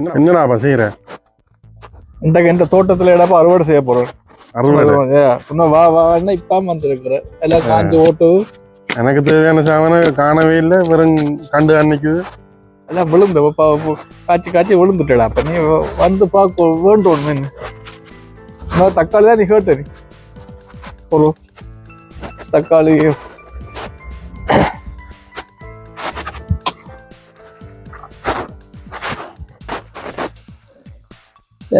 என்ன- என்னடா அப்ப செய்யற இன்றைக்கு இந்த தோட்டத்துல இடப்ப அறுவடை செய்ய போறோம். அறுவடை? இன்னும் வா வான்னு இப்ப வந்திருக்கிற. எல்லாம் காஞ்சி ஓட்டு. எனக்கு தேவையான சாமானை காணவே இல்லை வெறும் கண்டு அன்னைக்குது எல்லாம் விழுந்து காய்ச்சி காய்ச்சி விழுந்துட்டடா அப்ப. நீ வ- வந்து பார்க்க வேண்டும் இன்னும் தக்காளி தான் நீ கேட்ட நீ. ஒரு தக்காளி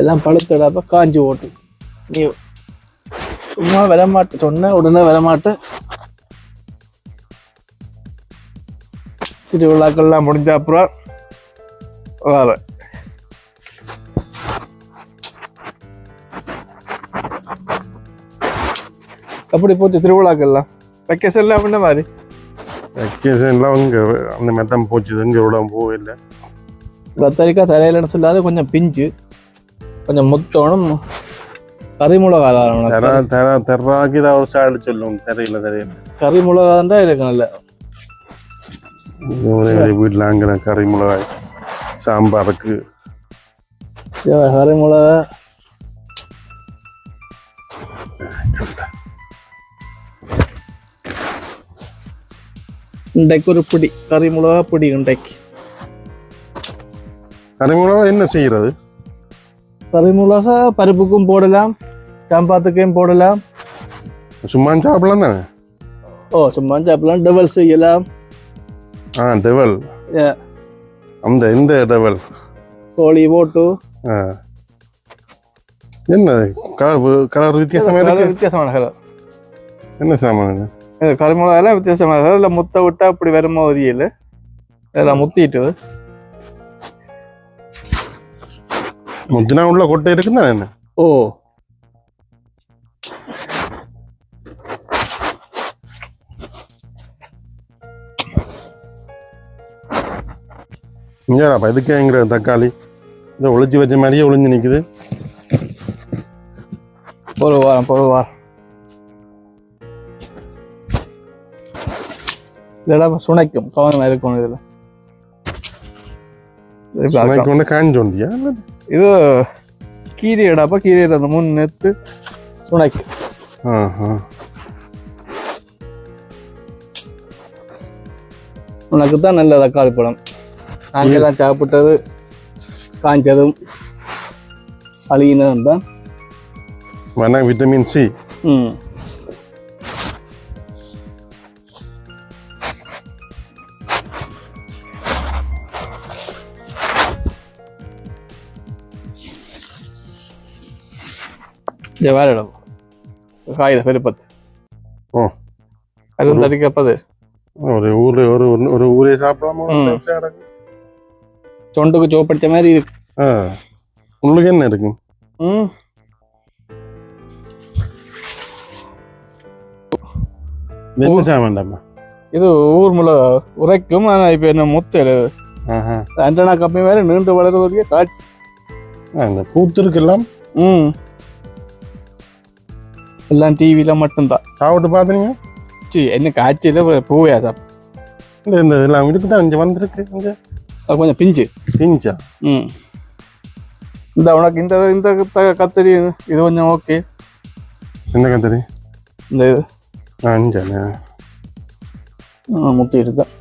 இதெல்லாம் பழுத்தடாப்ப காஞ்சி ஓட்டு. நீ சும்மா விலமாட்டு சொன்ன உடனே விலமாட்டு திருவிழாக்கள்லாம் முடிஞ்ச அப்புறம் வர எப்படி போச்சு திருவிழாக்கள்லாம். வெக்கேஷன்லாம் அப்படின்ன மாதிரி? வெக்கேஷன்லாம் இங்க அந்த மெத்தம் போச்சுது இங்க விட போகவில்லை கத்தரிக்காய் தலையிலன்னு சொல்லாத கொஞ்சம் பிஞ்சு. கொஞ்சம் முத்தோணும். கறி மிளகா தான் தெர தெர தெராக்கு இதை ஒரு சாடு சொல்லும் தெரியல தெரியல. கறி மிளகா தான் இருக்கு நல்ல வீட்டில் அங்கே கறி மிளகாய் சாம்பாருக்கு. கறி மிளகா இன்றைக்கு ஒரு பிடி கறி மிளகா பிடி இன்றைக்கு. கறி என்ன செய்யறது? கறி மிளகா பருப்புக்கும் போடலாம் சாம்பாத்துக்கும் போடலாம் சும்மா சாப்பிடலாம் தானே ஓ சும்மா சாப்பிடலாம் டபுள் செய்யலாம் ஆ Yeah. அந்த இந்த டெவல் கோழி போட்டு என்ன கலர் கலர் வித்தியாசமா கலர் வித்தியாசமான கலர் என்ன சாமான் இது? மிளகாலாம் வித்தியாசமான கலர் இல்லை முத்த விட்டா அப்படி வருமா ஒரியல இதெல்லாம் முத்திட்டுது முத்தினா உள்ள கொட்டை இருக்குன்னு என்ன? ஓ. இங்கேடாப்பா இதுக்கேங்கிற தக்காளி. இந்த ஒளிச்சு வச்ச மாதிரியே ஒளிஞ்சு நிக்குது. ஒரு வாரம் ஒரு வாரம் இதெல்லாம் சுனைக்கும். கவனமா இருக்கணும் இதுல. காஞ்சோண்டியா? இது கீரை இடாப்ப கீரை அந்த முன் நெத்து சுனைக்கும் ஆ ஆ. உனக்கு தான் நல்ல தக்காளி பழம் நாங்கெல்லாம் சாப்பிட்டது காஞ்சதும் அழுகினதும் தான் விட்டமின் சி ம். இடம். காயுது பெருப்பத்து ஓ. அது தடிக்கப்பது ஒரு ஊரு ஒரு ஒரு- ஒரு ஊரே சாப்பிடாம ஒரு ம். நிமிஷம் கிடக்கு. தொண்டுக்கு சோப்படிச்ச மாதிரி இருக்கு ஆ. உங்களுக்கு என்ன இருக்கு? ம். இது என்ன சாமான்டாமா இது ஊர் முளை உரைக்கும் ஆனால் இப்போ என்ன முத்து ஆஹா. அண்டனா கம்மி மாதிரி நீண்டு வளர்றதுடைய காய்ச்சி ஆ, இந்த பூத்திருக்கெல்லாம் ம். எல்லாம் டிவியில் மட்டும்தான் சாப்பிட்டு பார்த்துறீங்க சி என்ன காய்ச்சல பூவையா சாப் இந்த இந்த இதெல்லாம் இருக்கு தான் இங்கே வந்திருக்கு இங்கே அது கொஞ்சம் பிஞ்சு பிஞ்சா ம் இந்த உனக்கு இந்த இந்த கத்திரி இது கொஞ்சம் ஓகே எந்த கத்திரி இந்த இது ஆ இஞ்சானே ஆ, முத்திட்டு தான்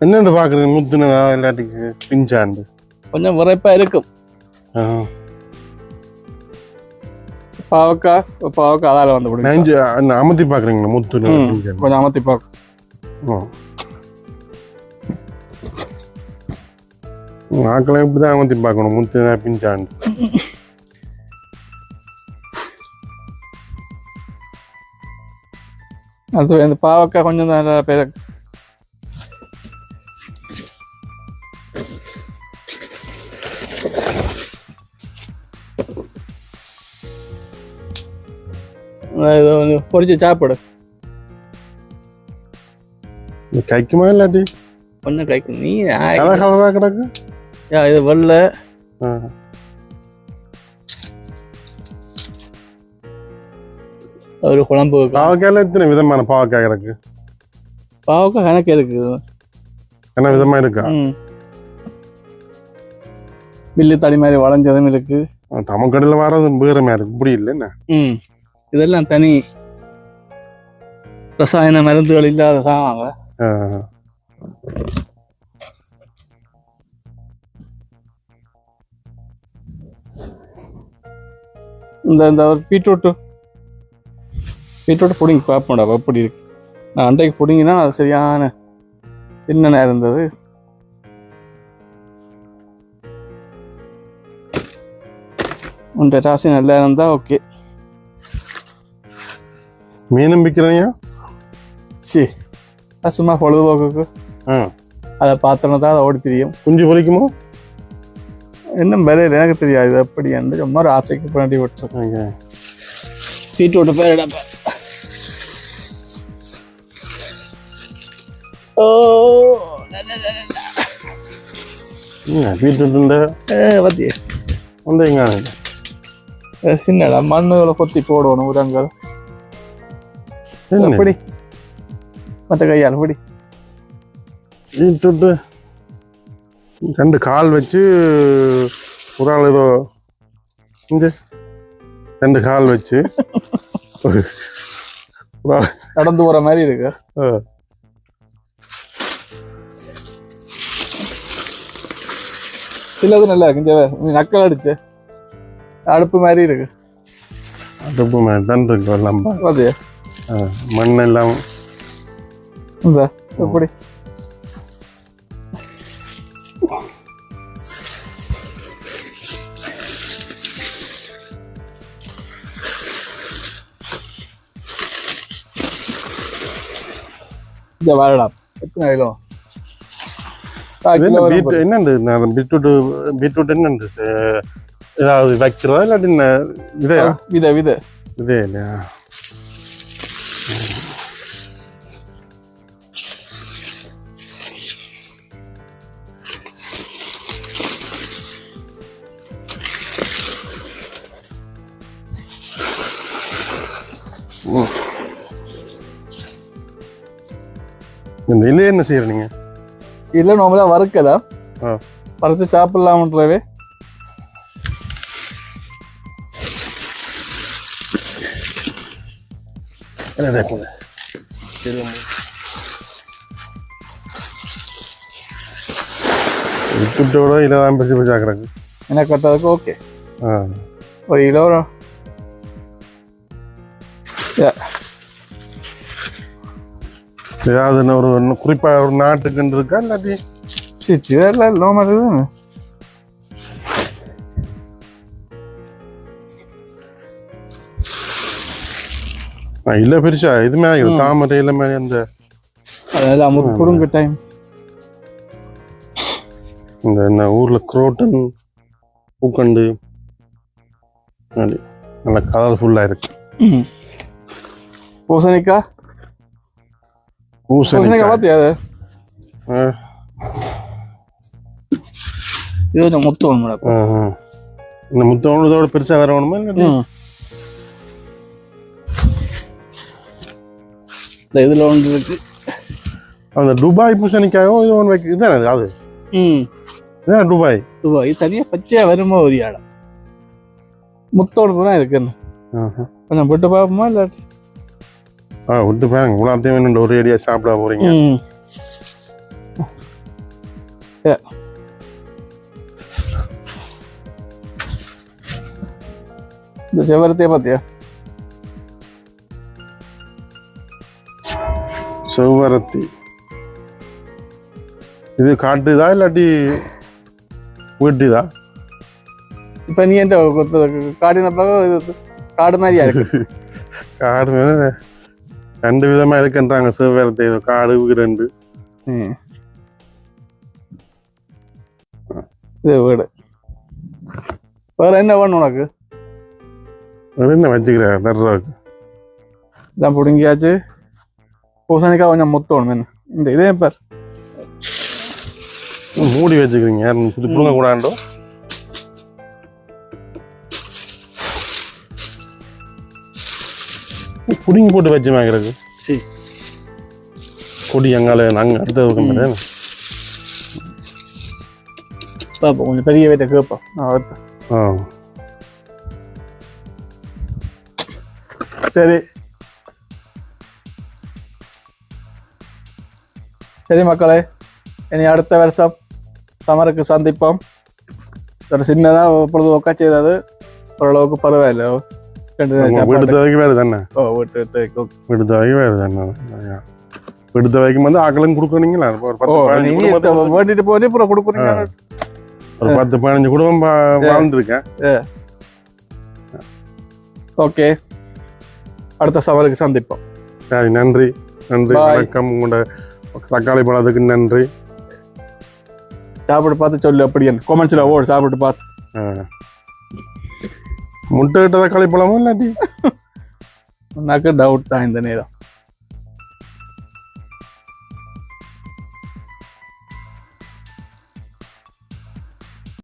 என்னென்னு பார்க்குறீங்க முத்துனதா இல்லாட்டிக்கு பிஞ்சாண்டு கொஞ்சம் விரைப்பா இருக்கும். ஆ. பாவக்காய் பாவக்காய் அதால வந்து பிடிக்கும் நெஞ்சு அந்த அமர்த்தி பார்க்குறீங்களா முத்துன ம். பிஞ்சாண்டு கொஞ்சம் அமர்த்தி பார்க்கும் ஓ ஆக்களை இப்படி தான் அமர்த்தி பார்க்கணும். முத்துனா பிஞ்சாண்டு. அது இந்த பாவக்காய் கொஞ்சம் தான் நல்லா பொரிச்சு சாப்பிடு. கைக்கு நீ கலர் கலராக கிடக்கு? யா, இது வெள்ளை. ஆ. ஒரு குழம்பு. பாவக்காயில் எத்தனை விதமான பாவக்காய் கிடக்கு? பாவக்காய் கணக்கு இருக்கு. என்ன விதமா இருக்கா? வில்லு தடி மாதிரி வளைஞ்சதும் இருக்கு. தமிழ்கடையில் வர்றது வேற மாதிரி இருக்கு. இப்படி இல்லை என்ன? ம். இதெல்லாம் தனி ரசாயன மருந்துகள் இல்லாத சாமாங்க ஆ. இந்த இந்த ஒரு பீட்ரூட்டு. பீட்ரூட் பிடிங்கி பார்ப்போம்டா எப்படி இருக்கு. நான் அண்டைக்கு பிடிங்கினா அது சரியான என்னென்ன இருந்தது. உன்ட ராசி நல்லா இருந்தா ஓகே மீனும் விற்கிறீங்க சி சும்மா பொழுதுபோக்குக்கு ஆ அதை பார்த்தோன்னா தான் அதை ஓடி தெரியும் குஞ்சு பொறிக்குமோ இன்னும் விலையில் எனக்கு தெரியாது எப்படி என்று சும்மா ஒரு ஆசைக்கு பண்ணி விட்டுருக்கேன் ஓகே பீட்ரூட் பேர் இடப்ப ஓ பீட்ரூட்டுண்ட பத்தி உண்டு எங்க சின்னடா மண்ணுகளை கொத்தி போடணும் உரங்கள் எப்படி மற்ற கையால் பிடி பீட்ரூட்டு ரெண்டு கால் வச்சு ஒரு ஆள் ஏதோ இங்க ரெண்டு கால் வச்சு நடந்து போற மாதிரி இருக்கு. சிலது நல்லா இருக்கு நக்கல் அடிச்சு அடுப்பு மாதிரி இருக்கு அடுப்பு மேலே தான் இருக்கு எல்லாம் அது எல்லாம் இந்த எப்படி? என்ன வரும் பீட் என்னண்டு பீட்ரூட் பீட்ரூட் என்னண்டு ஏதாவது வைக்கிறதா இல்லாட்டி பாரு. வித வித. இல்லையா இந்த இலையை என்ன செய்யறீங்க? இல்ல நார்மலா வறுக்கதா பறிச்சு சாப்பிடலாம்ன்றவே. விட்டுட்டோட இலை தான் பிரிச்சு பிரிச்சு ஆக்குறாங்க எனக்கு ஓகே ஆ. ஒரு கிலோ ஏதாவது ஒரு இன்னும் குறிப்பா ஒரு நாட்டுக்குன்னு இருக்கா இல்லாட்டி? சி சி இதெல்லாம் நார்மல் தானே. ஆ, இல்ல பெருசா இது மாதிரி தாமரை இலை மாதிரி அந்த அதனால அமுக்கு கொடுங்க டைம் இந்த என்ன ஊர்ல குரோட்டன் பூக்கண்டு நல்ல கலர்ஃபுல்லா இருக்கு. பூசணிக்காய்? பூசணிக்காய் பார்த்தியா அது ஆ, இது கொஞ்சம் முத்து ஒன்று மேடம் ஆ, ஆ. இந்த முத்தோட பெருசா வேற வேணுமா இல்லாட்டி இந்த இதில் ஒன்று இருக்கு அந்த துபாய் பூசணிக்காயோ இது ஒன்று வைக்க இதுதானே அது ம் இதுதான் துபாய் ரூபாய் தனியாக பச்சையாக வருமா ஒரு இடம் முத்தோடு பூரா இருக்குன்னு. கொஞ்சம் போட்டு பார்ப்போமா இல்லாட்டி ஆ விட்டு பாருங்க. இவ்வளோத்தையும் ஒரு ஏடியா சாப்பிட போறீங்க. இந்த செவரத்தையே பார்த்தியா? செவ்வரத்தி. இது காட்டுதா இல்லாட்டி வீட்டுதா? இப்போ நீ என்கிட்ட பக்கம் இது காடு மாதிரியா இருக்கு? காடு ரெண்டு விதமா இருக்குன்றாங்க செவ்வரத்தி இது காடு ரெண்டு. இது வீடு. வேற என்ன வேணும் உனக்கு? வேற என்ன வச்சுக்கிறேன் தர்றாக்கு எல்லாம் பிடுங்கியாச்சு. பூசணிக்காய் கொஞ்சம் முத்தணும் இந்த இதே பார். மூடி வச்சுக்கிறீங்க. யாரும் புடுங்க கூடாண்டோ புடுங்கி போட்டு வச்சு வாங்குறது. சரி. கொடி அங்கால நாங்கள் அடுத்து பார்ப்போம் கொஞ்சம் பெரிய வீட்டை கேட்போம். நான் வைப்பேன். ஆ. சரி. சரி மக்களே இனி அடுத்த வருஷம் சமருக்கு சந்திப்போம். ஒரு சின்னதாக பொழுதுபோக்கா செய்தது ஓரளவுக்கு பரவாயில்ல. கொடுக்கணுங்களா ஒரு ஓ பத்து பதினஞ்சு குடும்பம் வாழ்ந்திருக்கேன். ஓகே. அடுத்த சமருக்கு சந்திப்போம். சரி நன்றி. நன்றி. வணக்கம். உங்களோட தக்காளி பழத்துக்கு நன்றி. சாப்பிட்டு பார்த்து சொல்லு அப்படி கொமெண்ட்ஸில் ஓடு சாப்பிட்டு பார்த்து. ஆ. முட்டை விட்டதா தக்காளி பழமும் இல்லாட்டி? உனக்கு டவுட் தான் இந்த நேரம்.